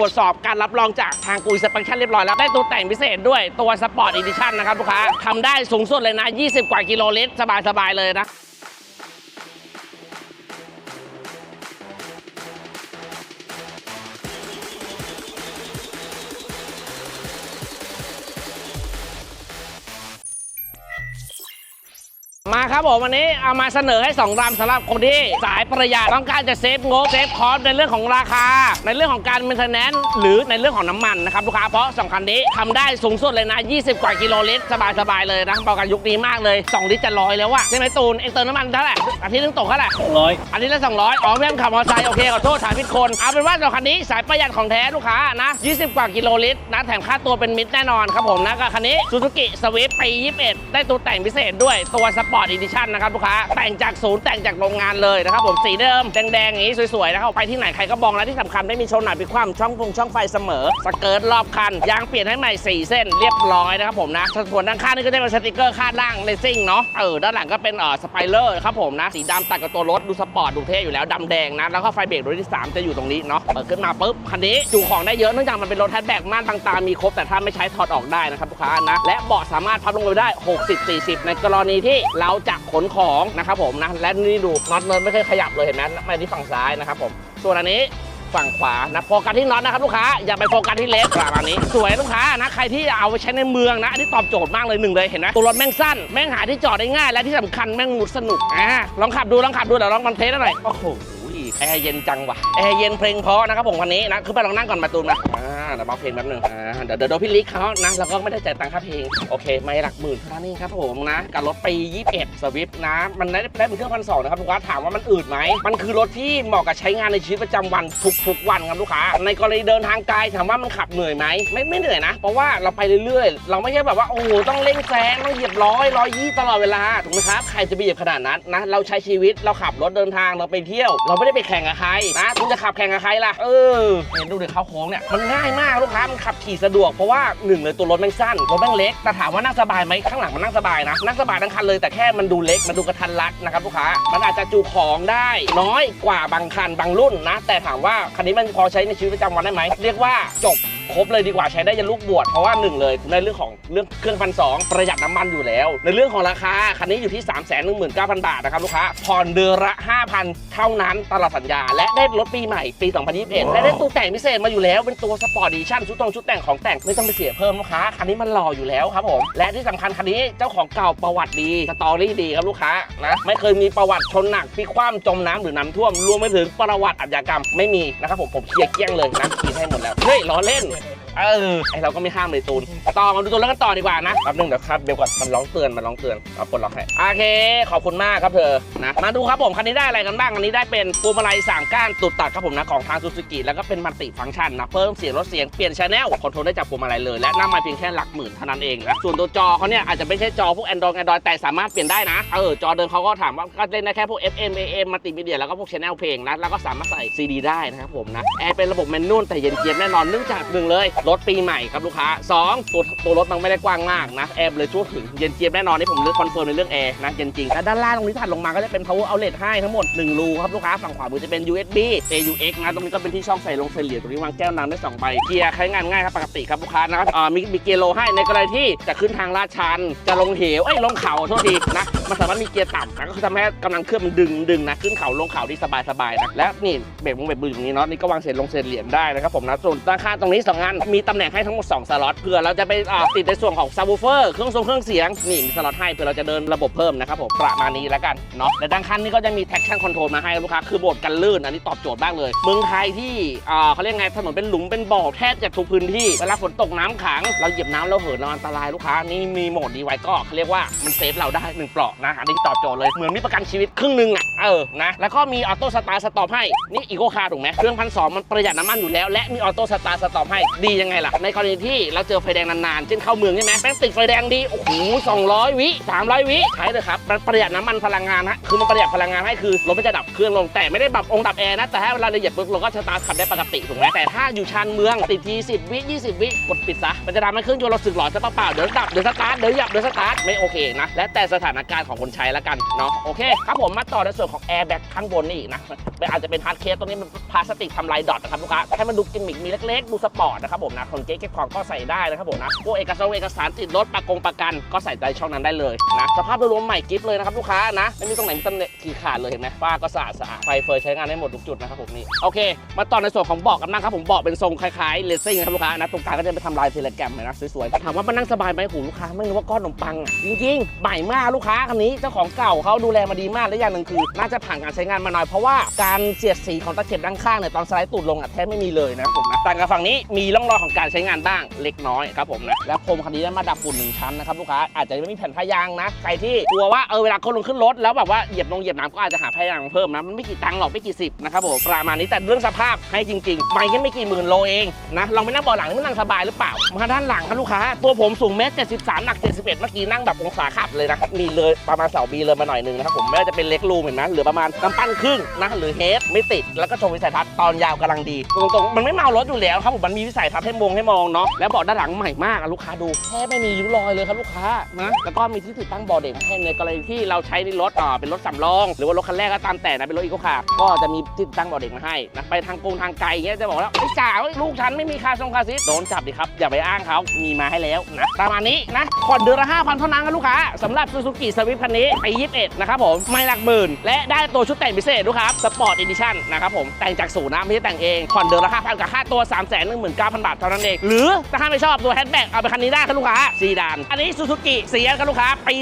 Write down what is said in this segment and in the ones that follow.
รวจสอบการรับรองจากทางกูสเปคชั่นเรียบร้อยแล้ว ได้ตัวแต่งพิเศษด้วยตัวสปอร์ตอีดิชั่นนะครับลูกค้าทำได้สูงสุดเลยนะ 20 กว่ากิโลลิตรสบายๆเลยนะ มาครับผมวันนี้เอามาเสนอให้2รำสำหรับคนที่สายประหยัดต้องการจะเซฟงบเซฟคอสในเรื่องของราคา ในเรื่องของการเมนเทนแนนซ์หรือในเรื่องของน้ำมันนะครับลูกค้าเพราะสองคันนี้ทำได้สูงสุดเลยนะ 20 กว่ากิโลลิตรสบายๆเลยนะบอกกันยุคนี้มากเลย 2 ลิตรจะร้อยแล้วอะใช่ไหมตูนเองเติมน้ำมันเท่าไหร่อาทิตย์นึงตกเท่าไหร่ร้อยอันนี้ละ200อ๋อเพื่อนขับมอเตอร์ไซค์โอเคขอโทษถามผิดคนเอาเป็นว่าสำหรับคันนี้สายประหยัดของแท้ลูกค้านะ20 กว่ากิโลลิตรนะแถมค่าตัวเป็นมิตรแน่นอนครับผมนะกับคันนี้ซูซูกิสวิฟปี21 ได้ตัวแต่งพิเศษด้วยตัวสปอร์ร์ตอีดิชั่นนะครับลูกค้าแต่งจากศูนย์แต่งจากโรงงานเลยนะครับผมสีเดิมแดงๆอย่างนี้สวยๆนะครับไปที่ไหนใครก็บองแล้วที่สำคัญไม่มีชนหนาปิดคว่ำช่องฟงช่องไฟเสมอสเกิร์ตรอบคันยางเปลี่ยนให้ใหม่ 4 เส้นเรียบร้อยนะครับผมนะส่วนด้านข้างนี่ก็จะเป็นสติกเกอร์คาดล่างเลซิ่งเนาะเออด้านหลังก็เป็นเอ่อสไปเลอร์ครับผมนะสีดำตัดกับตัวรถดูสปอร์ตดูเท่อยู่แล้วดำแดงนะแล้วก็ไฟเบรกรุ่นที่ 3 จะอยู่ตรงนี้เนาะเปิดขึ้นมาปุ๊บคันนี้จุของได้เยอะเนื่องจากมันเป็นรถแฮชแบ็กม่านต่างๆมีครบแต่ถ้าไม่ใช้ถอดออกได้นะครับลูกค้านะและเบาะสามารถพับลงไปได้ 60 40 ในกรณีที่เราจะขนของนะครับผมนะและนี่ดูน็อตเนินไม่เคยขยับเลยเห็นไหมไม่ที่ฝั่งซ้ายนะครับผมส่วนอันนี้ฝั่งขวานะโฟกัสที่น็อตนะครับลูกค้าอย่าไปโฟกัสที่เล็กประมาณนี้ สวยลูกค้านะใครที่เอาไปใช้ในเมืองนะอันนี้ตอบโจทย์มากเลยหนึ่งเลยเห็นไหมตัวรถแม่งสั้นแม่งหาที่จอดได้ง่าย และที่สำคัญแม่งมุดสนุกอ่าลองขับดูลองขับดูเดี๋ยวลองมันเทสหน่อยโอ้โหแอร์เย็นจังว่ะแอร์เย็นเพลงเพราะนะครับผมวันนี้นะคือไปลองนั่งก่อนมาตูนมา อ่าเดี๋ยวเบาเพลงแป๊บนึงอ่าเดี๋ยวเดี๋ยวโดนพี่ลิกเขานะแล้วก็ไม่ได้จ่ายตังค่าเพลงโอเค ไม่หลักหมื่นเท่านั้นเองครับผมนะกับรถปี21สวิฟนะมันได้ได้เป็นเครื่องพันสองนะครับลูกค้าถามว่ามันอืดไหมมันคือรถที่เหมาะกับใช้งานในชีวิตประจำวันทุกๆวันครับลูกค้า ในกรณีเดินทางไกลถามว่ามันขับเหนื่อยไหมไม่ไม่เหนื่อยนะ เพราะว่าเราไปเรื่อยๆ เราไม่ใช่แบบว่าโอ้โหต้องเร่งแซงต้องเหยียบร้อยร้อยยี่ตลอดเวลาถูกไหมครับใครจะไปเหยียบขนาดนั้นนะเราใช้ชีวิตเราขับรถเดินทางเราไปเที่ยว เราไม่ได้ไปแข่งกับใครนะคุณจะขับแข่งกับใครล่ะเออเห็นดูเดี๋ยวเขาโค้งเนี่ยมันง่ายมากาลูกค้ามันขับขี่สะดวกเพราะว่าหนึ่งเลยตัวรถแม่งสั้นรถแม่งเล็กแต่ถามว่านั่งสบายไหมข้างหลังมันนั่งสบายนะนั่งสบายทั้งคันเลยแต่แค่มันดูเล็กมันดูกระทันรัดนะครับลูกค้ามันอาจจะจูของได้น้อยกว่าบางคันบางรุ่นนะ แต่ถามว่าคันนี้มันพอใช้ในชีวิตประจำวันได้ไหมเรียกว่าจบ ครบเลยดีกว่าใช้ได้ยันลูกบวชเพราะว่าหนึ่งเลยในเรื่องของเรื่องเครื่องพันสองประหยัดน้ำมันอยู่แล้ว ในเรื่องของราคาคันนี้อยู่ที่ 3 1 9 0 0 0 บาทนะครับลูกค้าผ่อนเดือนละ 5,000 เท่านั้นตลอดสัญญา และได้รถปีใหม่ปี 2021 และได้ตู้แต่งพิเศษมาอยู่แล้วเป็นตัวสปอร์ตดิชั่นชุดตรงชุดแต่งของแต่งไม่ต้องไปเสียเพิ่มลูกค้าคันนี้มันหล่ออยู่แล้วครับผมและที่สำคัญคันนี้เจ้าของเก่าประวัติดีสตอรี่ดีครับลูกค้านะไม่เคยมีประวัติชนหนักพลิกคว่ำจมน้ำหรือน้ำท่วมรวมไปถึงประวัติอาชญากรรมไม่มีนะครับผมผมเคลียร์เกลี้ยงเลยนะคีนให้หมดแล้วเฮ้ยล้อเล่น เออไอเราก็ไม่ห้ามเลยตูนต่อมาดูตัวแล้วกันต่อดีกว่านะแป๊บนึงเดี๋ยวครับเดี๋ยวก่อนมันร้องเตือนมันร้องเตือนเอากดล็อกให้โอเค ขอบคุณมากครับเธอนะมาดูครับผมคันนี้ได้อะไรกันบ้างอันนี้ได้เป็นพวงมาลัยสามก้านตุดตัดครับผมนะของทางซูซูกิแล้วก็เป็นมัลติฟังก์ชันนะเพิ่มเสียงลดเสียงเปลี่ยนชแนลคอนโทรลได้จากพวงมาลัยเลยและน้ำมันเพียงแค่หลักหมื่นเท่านั้นเองนะส่วนตัวจอเขาเนี่ยอาจจะไม่ใช่จอพวก Android Android แต่สามารถเปลี่ยนได้นะเออจอเดิมเขาก็ถามว่าก็เล่นได้แค่พวก FM AM มัลติมีเดียแล้วก็พวกชแนลเพลงนะแล้วก็สามารถใส่ CD ได้นะครับผมนะแอร์เป็นระบบแมนนวลแต่เย็นเจี๊ยบแน่นอนเนื่องจากหนึ่งเลยรถปีใหม่ครับลูกค้าสองตัวตัวรถมันไม่ได้กว้างมากนะแอร์เลยทั่วถึงเย็นเจี๊ยบแน่นอนนี่ผมเลือกคอนเฟิร์มในเรื่องแอร์นะเย็นจริงและด้านล่างตรงนี้ถัดลงมาก็จะเป็น power outlet ให้ทั้งหมด 1 รูครับลูกค้าฝั่งขวามือจะเป็น USB AUX นะตรงนี้ก็เป็นที่ช่องใส่ลงใส่เหรียญตรงนี้วางแก้วน้ำได้สองใบเกียร์ใช้งานง่ายครับปกติครับลูกค้านะครับอ่ามีมีเกียร์โลให้ในกรณีที่จะขึ้นทางลาดชัน จะลงเหวเอ้ยลงเขาโทษทีนะมันสามารถมีเกียร์ต่ำนะก็คือทำให้กำลังเครื่องมันดึงดึงนะขึ้นเขาลงเขาที่สบายสบายๆนะและนี่เบรกมือเบรกมืออยู่ตรงนี้เนาะนี่ก็วางเศษลงเศษเหรียญได้นะครับผมนะส่วนด้านข้างตรงนี้สองอันมีตำแหน่งให้ทั้งหมดสองสล็อตเผื่อเราจะไปอ่าติดในส่วนของซับวูเฟอร์เครื่องทรงเครื่องเสียงนี่มีสล็อตให้เผื่อเราจะเดินระบบเพิ่มนะครับผมประมาณนี้แล้วกันเนาะและด้านข้างนี่ก็จะมี traction control มาให้ลูกค้าคือโบดกันลื่นอันนี้ตอบโจทย์มากเลยเมืองไทยที่อ่าเขาเรียกไงถนนเป็นหลุมเป็นบ่อแทบจะทุกพื้นที่เวลาฝนตกน้ำขัง เราเหยียบน้ำเราเหินเราอันตรายลูกค้านี่มีโหมดดีไว้ก็เขาเรียกว่ามันเซฟเราได้หนึ่งเปลาะนะอันนี้ตอบโจทย์เลยเหมือนมีประกันชีวิตครึ่งหนึงอะเออนะแล้วก็มีออโต้สตาร์สต็อปให้นี่อีโคคาร์ถูกไหมเครื่องพันสองมันประหยัดน้ำมันอยู่แล้วและมีออโต้สตาร์สต็อปให้ดียังไงล่ะ ในกรณีที่เราเจอไฟแดงนานๆ เช่นเข้าเมืองใช่ไหมแม่งติดไฟแดงดี โอ้โห200วิ300วิใช้เลยครับมันประหยัดน้ำมันพลังงานฮะคือมันประหยัดพลังงานให้คือรถมันจะดับเครื่องลงแต่ไม่ได้แบบองค์ดับแอร์นะแต่ถ้าเวลาเราเหยียบปุ๊บเราก็สตาร์ทขับได้ปกติถูกไหมแต่ถ้าอยู่ชานเมืองติดที10วิ20วิกดปิดซะมันจะทำให้เครื่องยนต์เราสึกหลอดซะเปล่าๆเดี๋ยวดับเดี๋ยวสตาร์ทเดี๋ยวหยับเดี๋ยวสตาร์ทไม่โอเคนะและแต่สถานการณ์ของคนใช้แล้วกันเนาะโอเคครับผมมาต่อในส่วนของแอร์แบ็กข้างบนนี่อีกนะมันอาจจะเป็นฮาร์ดเคสตรงนี้มันพลาสติกทำลายดอทนะครับลูกค้าให้มันดูกิมมิกมีเล็กๆดูสปอร์ตนะครับผมนะคนเก๊กเก็บของก็ใส่ได้นะครับผมนะพวกเอกสารเอกสารติดรถประกงประกันก็ใส่ในช่องนั้นได้เลยนะสภาพโดยรวมใหม่กิฟเลยนะครับลูกค้านะไม่มีตรงไหนมีตำหนิขีดขาดเลยเห็นไหมฝ้าก็สะอาดสะอาดไฟเฟยใช้งานได้หมดทุกจุดนะครับผมนี่โอเค มาต่อในส่วนของเบาะกันบ้างครับผมเบาะเป็นทรงคล้ายๆเลสซิ่งนะครับลูกค้านะตรงกลางก็จะไปทำลายเทเลแกรมเลยนะสวยๆถามว่ามันนั่งสบายไหมโหลูกค้าไม่รู้ว่าก้อนขนมปังอะจริงๆใหม่มากลูกค้าคันนี้เจ้าของเก่าเขาดูแลมาดีมากและอย่างหนึ่งคือ น่าจะผ่านการใช้งานมาหน่อยเพราะว่าการเสียดสีของตะเข็บด้านข้างเนี่ยตอนสไลด์ตูดลงอะแทบไม่มีเลยนะผมนะต่กับฝั่งนี้มีร่องรอยของการใช้งานบ้างเล็กน้อยครับผมนะและพรมคันนี้ได้มาดับฝุ่นหนึ่งชั้นนะครับลูกค้าอาจจะไม่มีแผ่นผ้ายางนะใครที่กลัวว่าเออเวลาคนลงขึ้นรถแล้วแบบว่าเหยียบลงเหยียบน้ำก็อาจจะหาผ้ายางเพิ่มนะมันไม่กี่ตังค์หรอกไม่กี่สิบนะครับผมประมาณนี้แต่เรื่องสภาพให้จริงๆไม่แค่ไม่กี่หมื่นโลเองนะลองไปนั่งเบาะหลังนี่มันนั่งสบายหรือเปล่ามาด้านหลังครับลูกค้าตัวผมสูงเมตร73หนัก71เอ็ดเมื่อกี้นั่งแบบองศาขับเลยนะมีเลยประมาณเสาบีเลยมาหน่อยนึงนะครับผมไม่ว่าจะเป็นเล็กรูมเห็นไหมหลือประมาณกำปั้นครึ่งนะหรือเฮดไม่ติดแล้วก็ชมวิสัยทัศน์ตอนยาวกำลังดีตรงๆมันไม่เมารถอยู่แล้วครับผมมันมีวิสัยทัศน์ให้มองให้มองเนาะแล้วเบาะด้านหลังใหม่มากอะลูกค้าดูแทบไม่มีริ้วรอยเลยครับลูกค้านะแล้วก็มีที่ติดตั้งเบาะเด็กให้ในกรณีที่เราใช้ในรถอ่าเป็นรถสำรอง หรือว่ารถคันแรกก็ตามแต่นะเป็นรถอีโคคาร์ก็จะมีที่ติดตั้งเบาะเด็กมาให้นะไปทางกงทางไกลเงี้ยจะบอกแล้วไอ้จ่าวลูกฉันไม่มีคาทรงคาซิสโดนจับดิครับอย่าไปอ้างเขามีมาให้แล้วนะประมาณนี้นะผ่อนเดือนละ5,000เท่านั้นครับลูกค้าสำหรับซูซูกิสวิฟคันนี้ไป21นะครับผมไม่หลักหมื่น และได้ตัวชุดแต่งพิเศษด้วยครับสปอร์ตอีดิชั่นนะครับผมแต่งจากศูนย์นะไม่ใช่แต่งเองผ่อนเดือนละ5,000กับค่าตัว 3 1 9 0 0 0 บาทเท่านั้นเอง หรือถ้าไม่ชอบตัวแฮชแบ็กเอาไปคันนี้ได้ครับลูกค้าสีดานอันนี้ซูซูกิเสียครับลูกค้าปี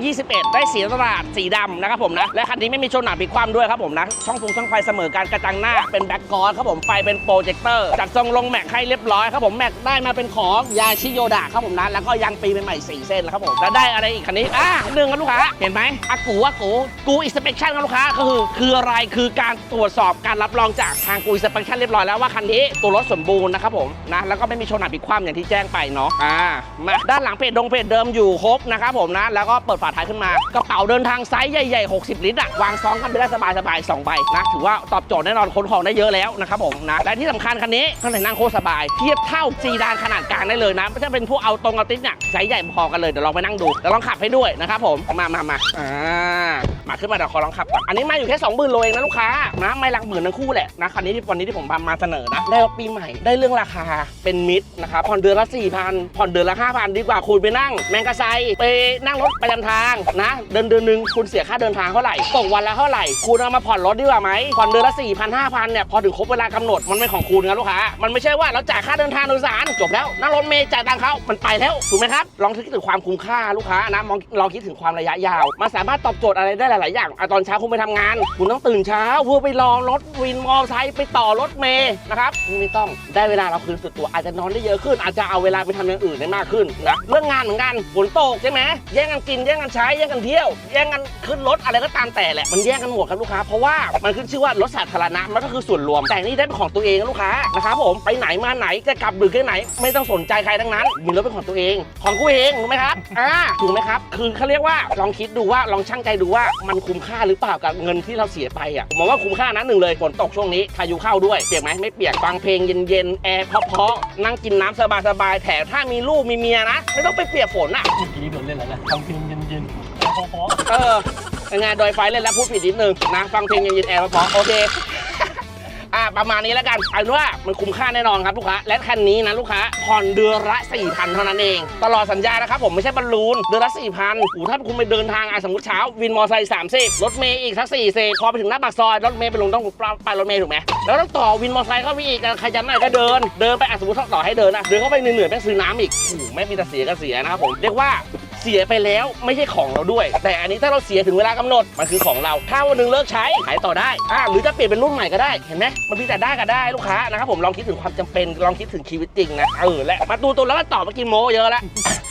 2021 ได้เสียตลาดสีดำนะครับผมนะและคันนี้ไม่มีชนหนาพลิกคว่ำด้วยครับผมนะช่องฟงช่องไฟเสมอการกระจังหน้าเป็นแบ็กกอร์ครับผมไฟเป็นโปรเจคเตอร์จัดทรงลงแม็กให้เรียบร้อยครับผมแม็กได้มาเป็นของยาชิโยดะครับผมนะแล้วก็ยางปีใหม่ๆสี่เส้นแล้วครับผมแล้วได้อะไรอีกคันนี้อะหนึ่งครับลูกค้าเห็นไหมอากูอากูกูอิสเปคชั่นครับลูกค้าก็คือคืออะไรคือการตรวจสอบการรับรองจากทางกูอิสเปคชั่นเรียบร้อยแล้วว่าคันนี้ตัวรถสมบูรณ์นะครับผมนะแล้วก็ไม่มีชนหนาพลิกคว่ำอย่างที่แจ้งไปเนาะอ่ามาด้านหลังเพจดงเพจเดิมอยู่ครบนะครับผมนะแล้วก็เปิดฝาท้ายขึ้นมากระเป๋าเดินทางไซส์ใหญ่ๆ 60 ลิตรอะวางซองกันไปได้สบายๆสองใบนะถือว่าตอบโจทย์แน่นอนขนของได้เยอะแล้วนะครับผมนะและที่สำคัญคันนี้ข้างในนั่งโคตรสบาย เทียบเท่าซีดานขนาดกลางได้เลยนะไม่ใช่เป็นพวกเอาตรงเอาติดเนี่ยไซส์ใหญ่พอกันเลยเดี๋ยวลองไปนั่งดูเดี๋ยวลองขับให้ด้วยนะครับผมมามามาอ่ามาขึ้นมาเดี๋ยวขอลองขับก่อนอันนี้มาอยู่แค่2 0,000โลเองนะลูกค้านะไม่หลักหมื่นทั้งคู่แหละนะคันนี้ที่วันนี้ที่ผมมาเสนอนะได้รถปีใหม่ได้เรื่องราคาเป็นมิตรนะครับผ่อนเดือนละ4,000ผ่อนเดือนละ 5,000 ดีกว่าคุณไปนั่ง แมงกะไซไปนั่งรถประจำทางนะ เดินเดือนหนึ่งคุณเสียค่าเดินทางเท่าไหร่ตกวันละเท่าไหร่ คุณเอามาผ่อนรถดีกว่าไหมผ่อนเดือนละ4 0 0 0 5,000เนี่ยพอถึงครบเวลากำหนดมันเป็นของคุณครับลูกค้ามันไม่ใช่ว่าเราจ่ายค่าเดินทางโดยสารจบแล้วนั่งรถเมย์จ่ายตังค์เขามันไปแล้วถูกไหมครับลองคิดถึงความคุ้มค่าลูกค้านะมองลองคิดถึงความระยะยาวมันสามารถตอบโจทย์อะไรได้หลาย ๆ อย่างอตอนเช้าคุณไปทำงาน คุณต้องตื่นเช้าเพื่อไปรอรถวินมอเตอร์ไซค์ไปต่อรถเมย์นะครับไม่ต้องได้เวลาเราคืนสุดตัวอาจจะนอนได้เยอะขึ้น อาจจะเอาเวลาไปทำอย่างอื่นได้มากขึ้นนะเรื่องงานเหมือนกันฝนตกใช่ไหมแย่งกันกินแย่งกันใช้แย่งกันเที่ยว แย่งกันขึ้นรถอะไรก็ตามแต่แหละมันแย่งกันหมดครับลูกค้าเพราะว่ามันขึ้นชื่อว่ารถสาธารณะมันก็คือส่วนรวม แต่นี่ได้เป็นของตัวเองนะลูกค้านะครับผมไปไหนมาไหนจะกลับดึกแค่ไหน ไม่ต้องสนใจใครทั้งนั้นมีรถเป็นของตัวเอง ของกูเองถูกไหมครับอ่าถูกไหมครับ คือเขาเรียกว่าลองคิดดูว่าลองชั่งใจดูว่ามันคุ้มค่าหรือเปล่ากับเงินที่เราเสียไปอะผมมองว่าคุ้มค่านะหนึ่งเลยฝนตกช่วงนี้พายุเข้าด้วยเปียกไหมไม่เปียกฟังเพลงเย็นๆแอร์พราะๆนั่งกินน้ำสบายๆแถมถ้ามีลูกมีเมียนะ ไม่ต้องไปเปียกฝนอะเมื่อกี้โดนเล่นแล้วนะทำเพลงเย็นๆพอเออยังไงโดยไฟเล่นแล้วพูดผิดนิดนึงนะ ฟังเพลงเย็นๆแอร์เพราะๆโอเค อ่าประมาณนี้แล้วกันเอาเป็นว่ามันคุ้มค่าแน่นอนครับลูกค้า และคันนี้นะลูกค้าผ่อนเดือนละ4,000เท่านั้นเอง ตลอดสัญญานะครับผมไม่ใช่บอลลูน เดือนละ4,000โอ้ถ้าคุณไปเดินทางอะสมมติเช้าวินมอไซค์30รถเมย์อีกสัก4เซพอไปถึงหน้าปากซอยรถเมย์ไปลงต้องไปรถเมย์ถูกไหมแล้วต้องต่อวินมอไซค์เข้าไปอีกอะใครจำได้ก็เดิน เดินไปอะสมมติต่อให้เดินนะเดินเข้าไปเหนื่อยๆแม่งซื้อน้ำอีกโอ้โหไม่มีแต่เสียก็เสียนะครับผมเรียกว่า เสียไปแล้วไม่ใช่ของเราด้วย แต่อันนี้ถ้าเราเสียถึงเวลากำหนดมันคือของเรา ถ้าวันหนึงเลิกใช้ขายต่อได้อ่าหรือจะเปลี่ยนเป็นรุ่นใหม่ก็ได้เห็นไหมมันมีแต่ได้ก็ได้ลูกค้านะครับผมลองคิดถึงความจำเป็นลองคิดถึงชีวิตจริงนะเออและมาดูตัวแล้วก็ตอบเมื่อกี้โมเยอะแล้ว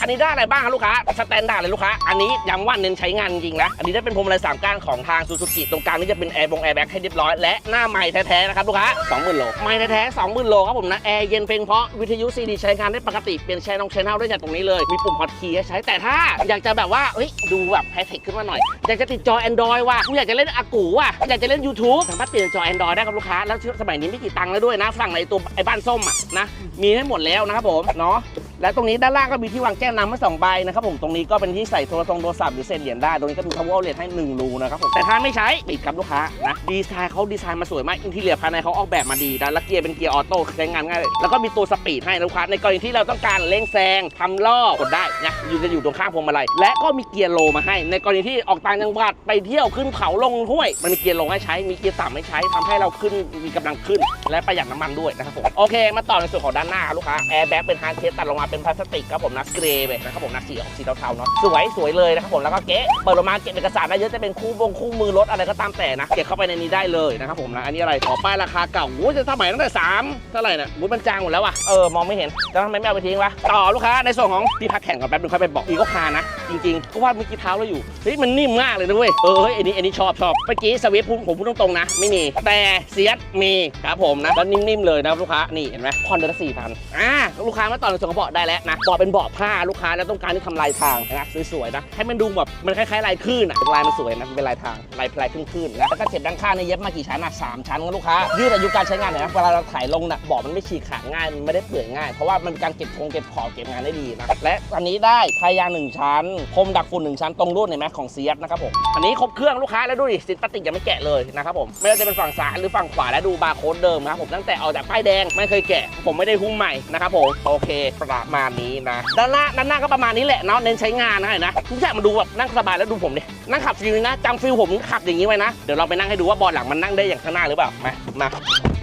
คันนี้ได้อะไรบ้างครับลูกค้าสแตนดาร์ดเลยลูกค้า อันนี้ย้ำว่าเน้นใช้งานจริงนะ อันนี้ได้เป็นพวงมาลัยสามก้านของทางซูซูกิตรงกลางนี่จะเป็นแอร์บงแอร์แบ็กให้เรียบร้อยและหน้าไม้แท้ๆนะครับลูกค้า20,000โลไม้แท้ๆ20,000โลครับผมนะแอร์เย็นเพลงเพราะวิทยุซีดีใช้งานได้ปกติเปลี่ยนแชร์นงแชนแนลได้จากตรงนี้เลยมีปุ่มฮอตคีย์ให้ใช้แต่ถ้าอยากจะแบบว่าเฮ้ยดูแบบไฮเทคขึ้นมาหน่อยอยากจะติดจอ Android ว่ะกูอยากจะเล่นอากูว่ะอยากจะเล่น YouTube สามารถเปลี่ยนจอ Android ได้ครับลูกค้าแล้วสมัยนี้ไม่กี่ตังค์แล้วด้วยนะฝั่งในตัวไอ้บ้านส้มอะนะมีให้หมดแล้วนะครับผมเนาะ และตรงนี้ด้านล่างก็มีที่วางแก้วน้ำให้สองใบนะครับผมตรงนี้ก็เป็นที่ใส่โทรศัพท์โทรศัพท์หรือเซ็นเหรียญได้ตรงนี้ก็มี power outlet ให้หนึ่งรูนะครับผมแต่ถ้าไม่ใช้ปิดครับลูกค้านะดีไซน์เขาดีไซน์มาสวยมากอินทีเรียภายในเขาออกแบบมาดีนะแล้วเกียร์เป็นเกียร์ออโต้ใช้งานง่ายเลยแล้วก็มีตัวสปีดให้ลูกค้าในกรณีที่เราต้องการเร่งแซงทำล่อกดได้นะอยู่จะอยู่ตรงข้างพวงมาลัยและก็มีเกียร์โลมาให้ ในกรณีที่ออกต่างจังหวัดไปเที่ยวขึ้นเขาลงห้วย มันมีเกียร์ลงให้ใช้มีเกียร์ต่ำให้ใช้ทำให้เราขึ้นมีกำลังขึ้น และประหยัดน้ำมันด้วยนะครับผมโอเค มาต่อในส่วนของด้านหน้าลูกค้าแอร์แบ็กเป็นฮาร์ดเคสตัดลงมาเป็นพลาสติกครับผมนะเกรย์ไปนะครับผมนะสีออกสีเทาๆเนาะสวยสวยเลยนะครับผมแล้วก็เก๊ะเปิดออกมาเก็บเอกสารได้เยอะจะเป็นคู่วงคู่มือรถอะไรก็ตามแต่นะเก็บเข้าไปในนี้ได้เลยนะครับผมนะอันนี้อะไรขอป้ายราคาเก่าโอ้ยจะสมัยตั้งแต่3เท่าไหร่เนี่ยมุ้ยมันจางหมดแล้วว่ะเออมองไม่เห็นแล้วทำไมไม่เอาไปทิ้งวะต่อลูกค้าในส่วนของที่พักแข่งก่อนแป๊บนึงค่อยไปบอกอีกก็คานะจริงๆเพราะว่าเมื่อกี้เท้าเราอยู่เฮ้ยมันนิ่มมากเลยนะเว้ยเออเฮ้ยอันนี้อันนี้ชอบชอบเมื่อกี้สวิฟผมพูดตรงๆนะ ไม่มีแต่เซียสมีครับผมนะแล้วนิ่มๆเลยนะลูกค้านี่เห็นไหมผ่อนเดือนละสี่พันอ่าลูกค้ามาต่อในส่วนของเบาะไดแล้วนะเบาะเป็นเบาะผ้าลูกค้าแล้วต้องการที่ทำลายทางนะสวยๆนะให้มันดูแบบมันคล้ายๆลายคลื่นอะลายมันสวยนะเป็นลายทางลายลายคลื่นๆนะแล้วก็เจ็บด้านข้างเนี่ยเย็บมากี่ชั้นอะสามชั้นครับลูกค้ายืดอายุการใช้งานหน่อยนะเวลาเราถ่ายลงน่ะเบาะมันไม่ฉีกขาดง่ายมันไม่ได้เปื่อยง่ายเพราะว่ามันเป็นการเก็บคงเก็บขอบเก็บงานได้ดีนะและอันนี้ได้พายางหนึ่งชั้นคมดักฝุ่นหนึ่งชั้นตรงรุ่นเห็นไหมของเซียสนะครับผมอันนี้ครบเครื่องลูกค้าแล้วดูดิสิทธิ์พลาสติกยังไม่แกะเลยนะครับผมไม่ว่าจะเป็นฝั่งซ้ายหรือฝั่งขวาและดูบาร์โค้ดเดิมครับผมตั้งแต่ออกจากป้ายแดงไม่เคยแกะ ผมไม่ได้หุ้มใหม่นะครับผมโอเคประมาณนี้นะ ด้านหน้าด้านหน้าก็ประมาณนี้แหละเนาะเน้นใช้งานนะนะทุกอย่างมันดูแบบนั่งสบายแล้วดูผมดินั่งขับฟิลนะจำฟิลผมขับอย่างนี้ไว้นะเดี๋ยวเราไปนั่งให้ดูว่าเบอลหลังมันนั่งได้อย่างข้างหน้าหรือเปล่ามามา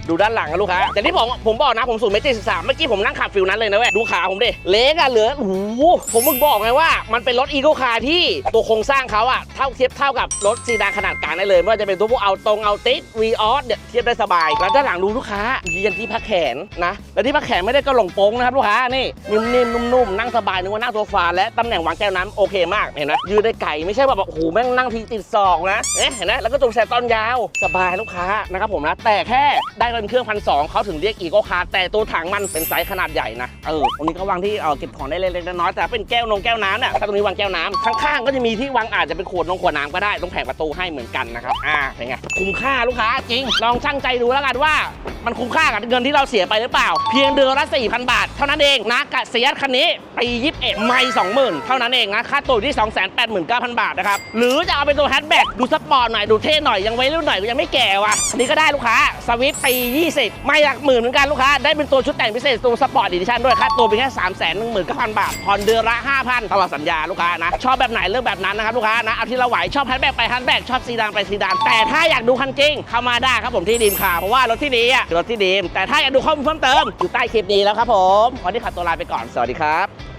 ดูด้านหลังนะลูกค้าอย่ที่ผมผมบอกนะผมสูงเมตรเจ็ดสิบสามเมื่อกี้ผมนั่งขับฟิลนั้นเลยนะเว้ยดูขาผมดิเล็กอะเหลือโอ้โหผมมึงบอกไงว่ามันเป็นรถอีโก้คาร์ที่ตัวโครงสร้างเขาอะเท่าเทียบเท่ากับรถซีดานขนาดกลางได้เลยไม่ว่าจะเป็นตัวพวกเอาตรงเอาติดวีออสเนี่ยเทียบได้สบาย แล้วด้านหลังดูลูกค้ายันที่พักแขนนะแล้วที่พักแขนไม่ได้กระหลงโป้งนะครับลูกค้านี่นิ่มๆนุ่มๆนั่งสบายนึกว่านั่งโซฟาและตำแหน่งวางแก้วน้ำโอเคมากเห็นไหมยืดได้ไก่ไม่ใช่แบบโอ้โหแม่งนั่งทีติดศอกนะเห็นไหมแล้วก็ตรงแสตอนยาวสบายลูกค้านะครับผมนะแต่แค่ได้นเครื่องพันสองเขาถึงเรียกอีโก้คาร์แต่ตัวถังมันเป็นไซส์ขนาดใหญ่นะเออตรงนี้เขาวางที่เออเก็บของได้เล็กๆน้อยๆแต่เป็นแก้วนงแก้วน้ำเนี่ยถ้าตรงนี้วางแก้วน้ำข้างๆก็จะมีที่วางอาจจะเป็นขวดนงขวดน้ำก็ได้ตรงแผงประตูให้เหมือนกันนะครับอ่าเป็นไงคุ้มค่าลูกค้าจริง ลองช่างใจดูแล้วกันว่ามันคุ้มค่ากับเงินที่เราเสียไปหรือเปล่า เพียงเดือนละ 4,000 บาท เท่านั้นเองนะกะเสียคันนี้ปี21ไม่20,000 เท่านั้นเองนะ ค่าตัวที่ 289,000 บาทนะครับ หรือจะเอาเป็นตัวแฮชแบ็กดูสปอร์ตหน่อย ดูเท่หน่อย ยังไว้รุ่นหน่อยยังไม่แก่ว่ะอันนี้ก็ได้ลูกค้า สวิฟปี20 ไม่หลักหมื่นเหมือนกันลูกค้า ได้เป็นตัวชุดแต่งพิเศษตัวสปอร์ตดิชั่นด้วยค่าตัวเป็นแค่3 1 9 0 0 0 บาทผ่อนเดือนละ 5,000ตลอดสัญญาลูกค้านะ ชอบแบบไหนเลือกแบบนั้นนะครับลูกค้านะ เอาที่เราไหวชอบแฮชแบกไปแฮชแบกชอบซีดานไปซีดาน แต่ถ้าอยากดูคันจริง เข้ามาได้ครับผมที่ดีมคาร์เพราะว่ารถที่ดีอะคือรถที่ดีมแต่ถ้าอยากดูข้อมูลเพิ่มเติมอยู่ใต้คลิปนี้แล้วครับผมวันนี้ขับตัวลาไปก่อนสวัสดีครับ